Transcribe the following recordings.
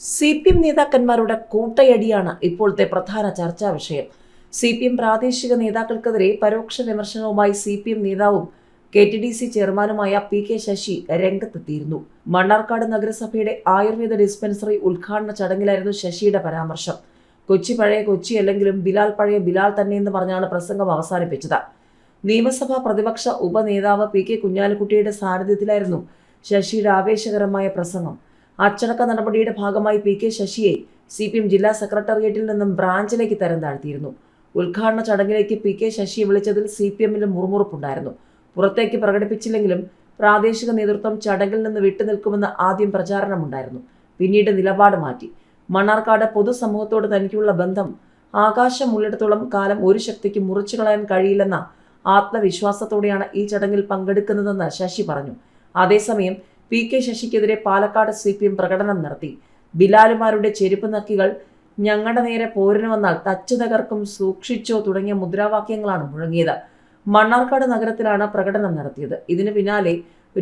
C P M നേതാക്കന്മാരുടെ കൂട്ടയടിയാണ് ഇപ്പോഴത്തെ പ്രധാന ചർച്ചാ വിഷയം. സി പി എം പ്രാദേശിക നേതാക്കൾക്കെതിരെ പരോക്ഷ വിമർശനവുമായി സി പി എം നേതാവും കെ ടി ഡി സി ചെയർമാനുമായ പി കെ ശശി രംഗത്തെത്തിയിരുന്നു. മണ്ണാർക്കാട് നഗരസഭയുടെ ആയുർവേദ ഡിസ്പെൻസറി ഉദ്ഘാടന ചടങ്ങിലായിരുന്നു ശശിയുടെ പരാമർശം. കൊച്ചി പഴയ കൊച്ചി അല്ലെങ്കിലും ബിലാൽ പഴയ ബിലാൽ തന്നെ എന്ന് പറഞ്ഞാണ് പ്രസംഗം അവസാനിപ്പിച്ചത്. നിയമസഭാ പ്രതിപക്ഷ ഉപനേതാവ് പി കെ കുഞ്ഞാലിക്കുട്ടിയുടെ സാന്നിധ്യത്തിലായിരുന്നു ശശിയുടെ ആവേശകരമായ പ്രസംഗം. അച്ചടക്ക നടപടിയുടെ ഭാഗമായി പി കെ ശശിയെ സി പി എം ജില്ലാ സെക്രട്ടേറിയറ്റിൽ നിന്നും ബ്രാഞ്ചിലേക്ക് തരം താഴ്ത്തിയിരുന്നു. ഉദ്ഘാടന ചടങ്ങിലേക്ക് പി കെ ശശിയെ വിളിച്ചതിൽ സി പി എമ്മിന് മുറുമുറുപ്പുണ്ടായിരുന്നു. പുറത്തേക്ക് പ്രകടിപ്പിച്ചില്ലെങ്കിലും പ്രാദേശിക നേതൃത്വം ചടങ്ങിൽ നിന്ന് വിട്ടുനിൽക്കുമെന്ന് ആദ്യം പ്രചാരണമുണ്ടായിരുന്നു. പിന്നീട് നിലപാട് മാറ്റി. മണ്ണാർക്കാട് പൊതുസമൂഹത്തോട് തനിക്കുള്ള ബന്ധം ആകാശം ഉള്ളിടത്തോളം കാലം ഒരു ശക്തിക്ക് മുറിച്ചു കളയാൻ കഴിയില്ലെന്ന ആത്മവിശ്വാസത്തോടെയാണ് ഈ ചടങ്ങിൽ പങ്കെടുക്കുന്നതെന്ന് ശശി പറഞ്ഞു. അതേസമയം പി കെ ശശിക്കെതിരെ പാലക്കാട് സി പി എം പ്രകടനം നടത്തി. ബിലാലുമാരുടെ ചെരുപ്പ് നക്കികൾ ഞങ്ങളുടെ നേരെ പോരിന് വന്നാൽ തച്ചു തകർക്കും സൂക്ഷിച്ചോ തുടങ്ങിയ മുദ്രാവാക്യങ്ങളാണ് മുഴങ്ങിയത്. മണ്ണാർക്കാട് നഗരത്തിലാണ് പ്രകടനം നടത്തിയത്. ഇതിന് പിന്നാലെ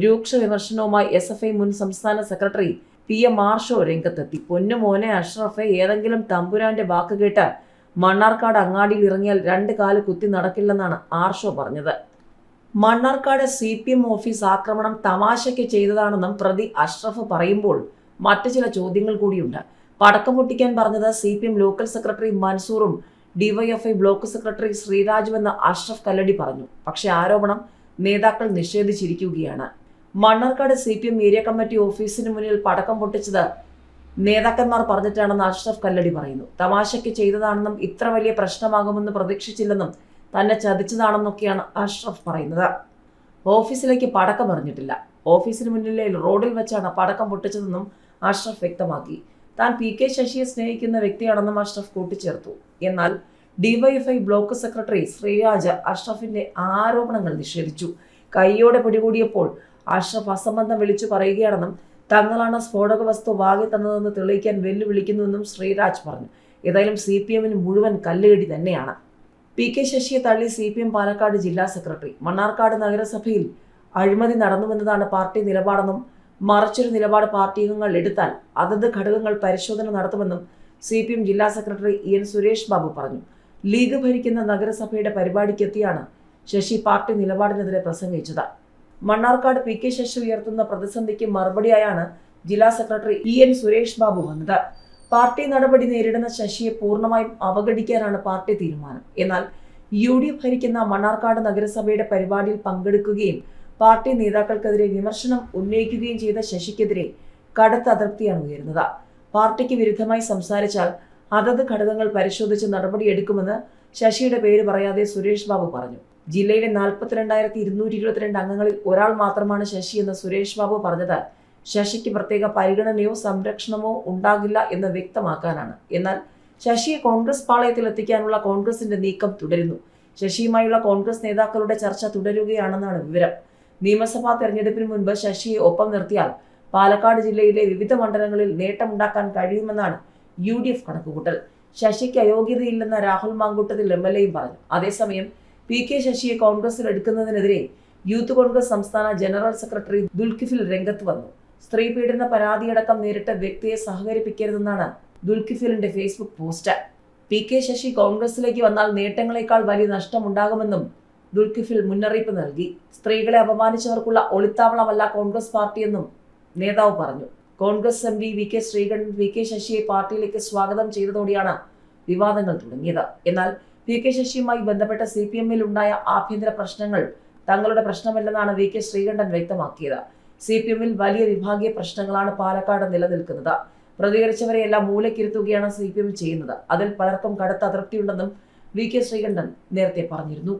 രൂക്ഷ വിമർശനവുമായി എസ് എഫ് ഐ മുൻ സംസ്ഥാന സെക്രട്ടറി പി എം ആർഷോ രംഗത്തെത്തി. പൊന്നുമോനെ അഷ്റഫെ ഏതെങ്കിലും തമ്പുരാന്റെ വാക്ക് കേട്ട് മണ്ണാർക്കാട് അങ്ങാടിയിൽ ഇറങ്ങിയാൽ രണ്ട് കാൽ കുത്തി നടക്കില്ലെന്നാണ് ആർഷോ പറഞ്ഞത്. Mannarkkad C P M office ആക്രമണം തമാശയ്ക്ക് ചെയ്തതാണെന്നും പ്രതി അഷ്റഫ് പറയുമ്പോൾ മറ്റു ചില ചോദ്യങ്ങൾ കൂടിയുണ്ട്. പടക്കം പൊട്ടിക്കാൻ പറഞ്ഞത് C P M local secretary മൻസൂറും DYFI block secretary ശ്രീരാജുവെന്ന് അഷ്റഫ് കല്ലടി പറഞ്ഞു. പക്ഷേ ആരോപണം നേതാക്കൾ നിഷേധിച്ചിരിക്കുകയാണ്. Mannarkkad C P M area committee ഓഫീസിന് മുന്നിൽ പടക്കം പൊട്ടിച്ചത് നേതാക്കന്മാർ പറഞ്ഞിട്ടാണെന്ന് അഷ്റഫ് കല്ലടി പറയുന്നു. തമാശയ്ക്ക് ചെയ്തതാണെന്നും ഇത്ര വലിയ പ്രശ്നമാകുമെന്ന് പ്രതീക്ഷിച്ചില്ലെന്നും തന്നെ ചതിച്ചതാണെന്നൊക്കെയാണ് അഷ്റഫ് പറയുന്നത്. ഓഫീസിലേക്ക് പടക്കം എറിഞ്ഞിട്ടില്ല. ഓഫീസിന് മുന്നിലെ റോഡിൽ വെച്ചാണ് പടക്കം പൊട്ടിച്ചതെന്നും അഷ്റഫ് വ്യക്തമാക്കി. താൻ പി കെ ശശിയെ സ്നേഹിക്കുന്ന വ്യക്തിയാണെന്നും അഷ്റഫ് കൂട്ടിച്ചേർത്തു. എന്നാൽ ഡിവൈഎഫ്ഐ ബ്ലോക്ക് സെക്രട്ടറി ശ്രീരാജ് അഷ്റഫിന്റെ ആരോപണങ്ങൾ നിഷേധിച്ചു. കൈയോടെ പിടികൂടിയപ്പോൾ അഷ്റഫ് അസംബന്ധം വിളിച്ചു പറയുകയാണെന്നും തങ്ങളാണ് സ്ഫോടക വസ്തു വാങ്ങി തന്നതെന്ന് തെളിയിക്കാൻ വെല്ലുവിളിക്കുന്നുവെന്നും ശ്രീരാജ് പറഞ്ഞു. ഏതായാലും സി പി എമ്മിന് മുഴുവൻ കല്ലുകടി തന്നെയാണ്. പി കെ ശശിയെ തള്ളി സി പി എം പാലക്കാട് ജില്ലാ സെക്രട്ടറി. മണ്ണാർക്കാട് നഗരസഭയിൽ അഴിമതി നടന്നുവെന്നതാണ് പാർട്ടി നിലപാടെന്നും മറിച്ചൊരു നിലപാട് പാർട്ടി അംഗങ്ങൾ എടുത്താൽ അതത് ഘടകങ്ങൾ പരിശോധന നടത്തുമെന്നും സി പി എം ജില്ലാ secretary E N Suresh Babu പറഞ്ഞു. ലീഗ് ഭരിക്കുന്ന നഗരസഭയുടെ പരിപാടിക്കെത്തിയാണ് ശശി പാർട്ടി നിലപാടിനെതിരെ പ്രസംഗിച്ചത്. മണ്ണാർക്കാട് പി കെ ശശി ഉയർത്തുന്ന പ്രതിസന്ധിക്ക് മറുപടിയായാണ് ജില്ലാ secretary E N Suresh Babu വന്നത്. പാർട്ടി നടപടി നേരിടുന്ന ശശിയെ പൂർണമായും അവഗണിക്കാനാണ് പാർട്ടി തീരുമാനം. എന്നാൽ യു ഡി എഫ് ഭരിക്കുന്ന മണ്ണാർക്കാട് നഗരസഭയുടെ പരിപാടിയിൽ പങ്കെടുക്കുകയും പാർട്ടി നേതാക്കൾക്കെതിരെ വിമർശനം ഉന്നയിക്കുകയും ചെയ്ത ശശിക്കെതിരെ കടുത്ത അതൃപ്തിയാണ് ഉയരുന്നത്. പാർട്ടിക്ക് വിരുദ്ധമായി സംസാരിച്ചാൽ അതത് ഘടകങ്ങൾ പരിശോധിച്ച് നടപടിയെടുക്കുമെന്ന് ശശിയുടെ പേര് പറയാതെ സുരേഷ് ബാബു പറഞ്ഞു. ജില്ലയിലെ നാൽപ്പത്തിരണ്ടായിരത്തി ഇരുന്നൂറ്റി ഇരുപത്തിരണ്ട് അംഗങ്ങളിൽ ഒരാൾ മാത്രമാണ് ശശി എന്ന് സുരേഷ് ബാബു പറഞ്ഞത്. ശശിക്ക് പ്രത്യേക പരിഗണനയോ സംരക്ഷണമോ ഉണ്ടാകില്ല എന്ന് വ്യക്തമാക്കാനാണ്. എന്നാൽ ശശിയെ കോൺഗ്രസ് പാളയത്തിൽ എത്തിക്കാനുള്ള കോൺഗ്രസിന്റെ നീക്കം തുടരുന്നു. ശശിയുമായുള്ള കോൺഗ്രസ് നേതാക്കളുടെ ചർച്ച തുടരുകയാണെന്നാണ് വിവരം. നിയമസഭാ തെരഞ്ഞെടുപ്പിന് മുൻപ് ശശിയെ ഒപ്പം നിർത്തിയാൽ പാലക്കാട് ജില്ലയിലെ വിവിധ മണ്ഡലങ്ങളിൽ നേട്ടമുണ്ടാക്കാൻ കഴിയുമെന്നാണ് യു ഡി എഫ് കണക്കുകൂട്ടൽ. ശശിക്ക് അയോഗ്യതയില്ലെന്ന രാഹുൽ മാങ്കൂട്ടത്തിൽ എം എൽ എയും പറഞ്ഞു. അതേസമയം പി കെ ശശിയെ കോൺഗ്രസിൽ എടുക്കുന്നതിനെതിരെ യൂത്ത് കോൺഗ്രസ് സംസ്ഥാന ജനറൽ സെക്രട്ടറി ദുൽഖിഫിൽ രംഗത്ത് വന്നു. സ്ത്രീ പീഡന പരാതിയടക്കം നേരിട്ട വ്യക്തിയെ സഹകരിപ്പിക്കരുതെന്നാണ് ദുൽഖിഫിലിന്റെ Facebook post. P K Sasi കോൺഗ്രസിലേക്ക് വന്നാൽ നേട്ടങ്ങളെക്കാൾ വലിയ നഷ്ടമുണ്ടാകുമെന്നും ദുൽഖിഫിൽ മുന്നറിയിപ്പ് നൽകി. സ്ത്രീകളെ അപമാനിച്ചവർക്കുള്ള ഒളിത്താവളമല്ല കോൺഗ്രസ് പാർട്ടിയെന്നും നേതാവ് പറഞ്ഞു. Congress M P V K Sreekandan V K ശശിയെ പാർട്ടിയിലേക്ക് സ്വാഗതം ചെയ്തതോടെയാണ് വിവാദങ്ങൾ തുടങ്ങിയത്. എന്നാൽ വി കെ ശശിയുമായി ബന്ധപ്പെട്ട സി പി എമ്മിൽ ഉണ്ടായ ആഭ്യന്തര പ്രശ്നങ്ങൾ തങ്ങളുടെ പ്രശ്നമല്ലെന്നാണ് വി കെ ശ്രീകണ്ഠൻ വ്യക്തമാക്കിയത്. സി പി എമ്മിൽ വലിയ വിഭാഗീയ പ്രശ്നങ്ങളാണ് പാലക്കാട് നിലനിൽക്കുന്നത്. പ്രതികരിച്ചവരെയെല്ലാം മൂലക്കിരുത്തുകയാണ് സി പി എം ചെയ്യുന്നത്. അതിൽ പലർക്കും കടുത്ത അതൃപ്തിയുണ്ടെന്നും വി കെ ശ്രീകണ്ഠൻ നേരത്തെ പറഞ്ഞിരുന്നു.